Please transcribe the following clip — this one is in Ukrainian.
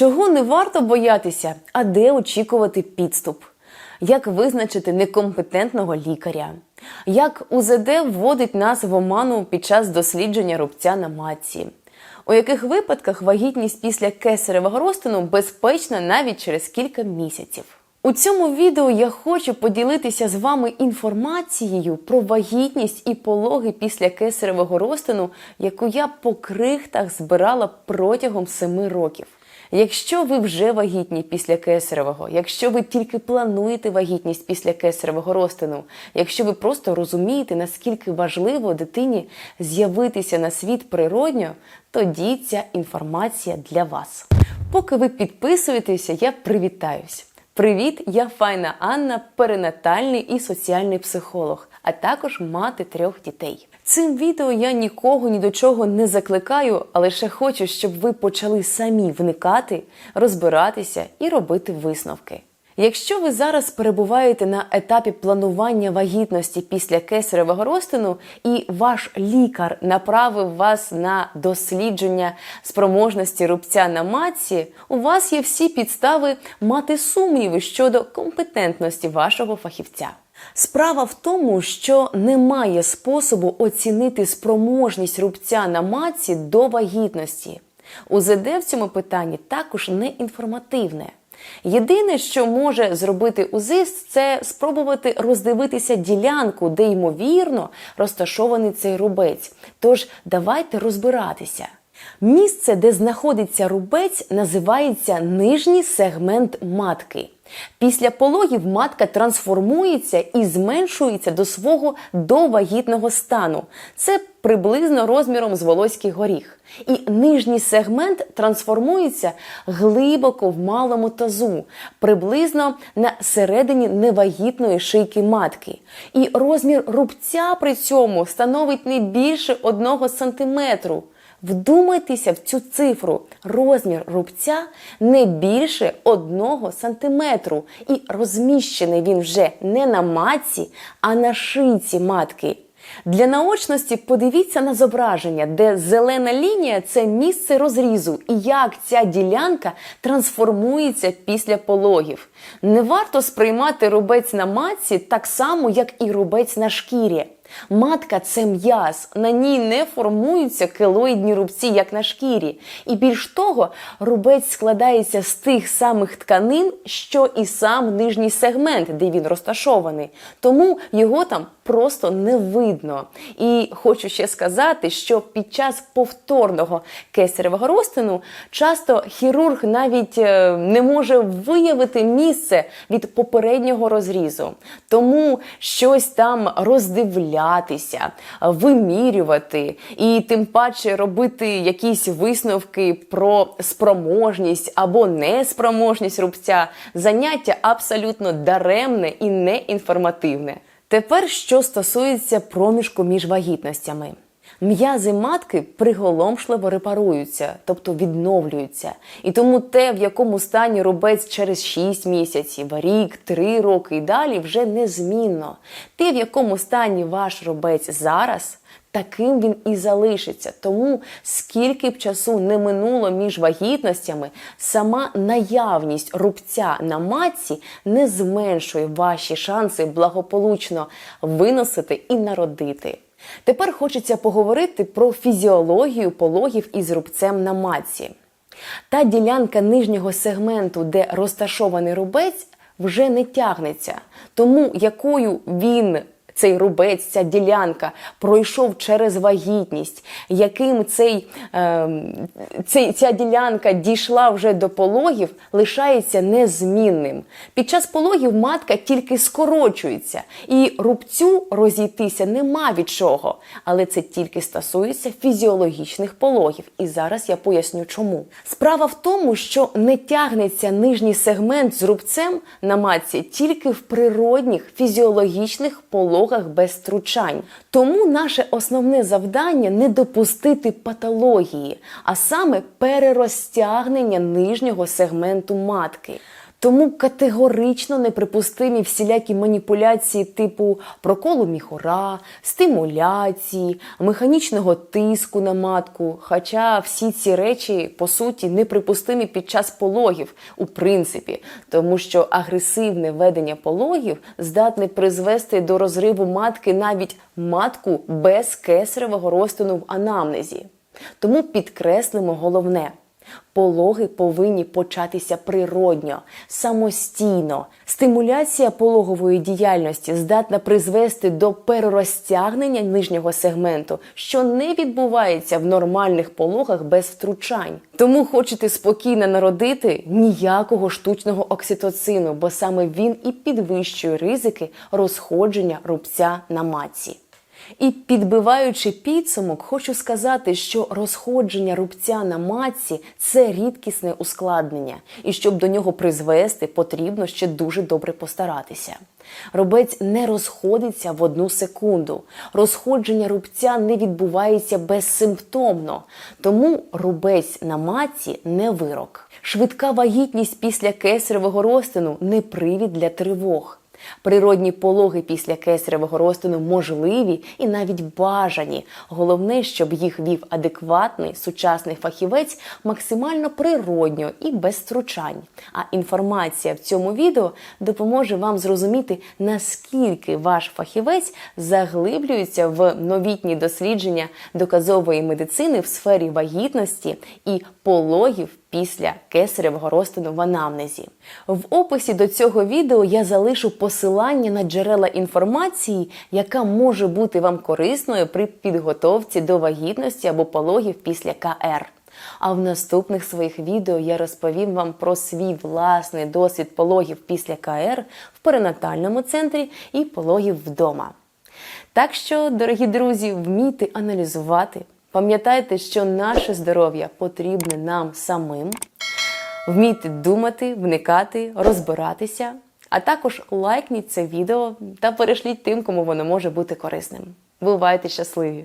Чого не варто боятися, а де очікувати підступ? Як визначити некомпетентного лікаря? Як УЗД вводить нас в оману під час дослідження рубця на матці? У яких випадках вагітність після кесаревого розтину безпечна навіть через кілька місяців? У цьому відео я хочу поділитися з вами інформацією про вагітність і пологи після кесаревого розтину, яку я по крихтах збирала протягом семи років. Якщо ви вже вагітні після кесаревого, якщо ви тільки плануєте вагітність після кесаревого розтину, якщо ви просто розумієте, наскільки важливо дитині з'явитися на світ природньо, тоді ця інформація для вас. Поки ви підписуєтеся, я привітаюсь. Привіт, я Файна Анна, перинатальний і соціальний психолог, а також мати трьох дітей. Цим відео я нікого ні до чого не закликаю, а лише хочу, щоб ви почали самі вникати, розбиратися і робити висновки. Якщо ви зараз перебуваєте на етапі планування вагітності після кесаревого розтину, і ваш лікар направив вас на дослідження спроможності рубця на матці, у вас є всі підстави мати сумніви щодо компетентності вашого фахівця. Справа в тому, що немає способу оцінити спроможність рубця на матці до вагітності. УЗД в цьому питанні також не інформативне. Єдине, що може зробити УЗИС, це спробувати роздивитися ділянку, де ймовірно розташований цей рубець. Тож давайте розбиратися. Місце, де знаходиться рубець, називається нижній сегмент матки. Після пологів матка трансформується і зменшується до свого довагітного стану. Це приблизно розміром з волоський горіх. І нижній сегмент трансформується глибоко в малому тазу, приблизно на середині невагітної шийки матки. І розмір рубця при цьому становить не більше 1 сантиметру. Вдумайтеся в цю цифру. Розмір рубця не більше 1 сантиметру. І розміщений він вже не на матці, а на шийці матки. Для наочності подивіться на зображення, де зелена лінія це місце розрізу і як ця ділянка трансформується після пологів. Не варто сприймати рубець на матці так само, як і рубець на шкірі. Матка це м'яз, на ній не формуються келоїдні рубці, як на шкірі. І більш того, рубець складається з тих самих тканин, що і сам нижній сегмент, де він розташований. Тому його там просто не видно. І хочу ще сказати, що під час повторного кесаревого розтину часто хірург навіть е, не може виявити місце від попереднього розрізу. Тому щось там роздивлятися, вимірювати і тим паче робити якісь висновки про спроможність або неспроможність рубця заняття абсолютно даремне і неінформативне. Тепер, що стосується проміжку між вагітностями. М'язи матки приголомшливо репаруються, тобто відновлюються. І тому те, в якому стані рубець через 6 місяців, рік, 3 роки і далі, вже незмінно. Те, в якому стані ваш рубець зараз, таким він і залишиться. Тому скільки б часу не минуло між вагітностями, сама наявність рубця на матці не зменшує ваші шанси благополучно виносити і народити. Тепер хочеться поговорити про фізіологію пологів із рубцем на матці. Та ділянка нижнього сегменту, де розташований рубець, вже не тягнеться. Тому якою він цей рубець, ця ділянка пройшов через вагітність, яким цей, е, цей, ця ділянка дійшла вже до пологів, лишається незмінним. Під час пологів матка тільки скорочується, і рубцю розійтися нема від чого. Але це тільки стосується фізіологічних пологів. І зараз я поясню, чому. Справа в тому, що не тягнеться нижній сегмент з рубцем на матці тільки в природних фізіологічних пологах без втручань. Тому наше основне завдання не допустити патології, а саме перерозтягнення нижнього сегменту матки. Тому категорично неприпустимі всілякі маніпуляції типу проколу міхура, стимуляції, механічного тиску на матку. Хоча всі ці речі по суті неприпустимі під час пологів, у принципі, тому що агресивне ведення пологів здатне призвести до розриву матки навіть матку без кесаревого розтину в анамнезі. Тому підкреслимо головне. Пологи повинні початися природньо, самостійно. Стимуляція пологової діяльності здатна призвести до перерозтягнення нижнього сегменту, що не відбувається в нормальних пологах без втручань. Тому хочете спокійно народити ніякого штучного окситоцину, бо саме він і підвищує ризики розходження рубця на матці. І підбиваючи підсумок, хочу сказати, що розходження рубця на матці це рідкісне ускладнення, і щоб до нього призвести, потрібно ще дуже добре постаратися. Рубець не розходиться в одну секунду. Розходження рубця не відбувається безсимптомно, тому рубець на матці не вирок. Швидка вагітність після кесаревого розтину не привід для тривог. Природні пологи після кесаревого розтину можливі і навіть бажані. Головне, щоб їх вів адекватний сучасний фахівець максимально природньо і без втручань. А інформація в цьому відео допоможе вам зрозуміти, наскільки ваш фахівець заглиблюється в новітні дослідження доказової медицини в сфері вагітності і пологів після кесаревого розтину в анамнезі. В описі до цього відео я залишу посилання на джерела інформації, яка може бути вам корисною при підготовці до вагітності або пологів після КР. А в наступних своїх відео я розповім вам про свій власний досвід пологів після КР в перинатальному центрі і пологів вдома. Так що, дорогі друзі, вмійте аналізувати. Пам'ятайте, що наше здоров'я потрібне нам самим. Вмійте думати, вникати, розбиратися, а також лайкніть це відео та перешліть тим, кому воно може бути корисним. Бувайте щасливі!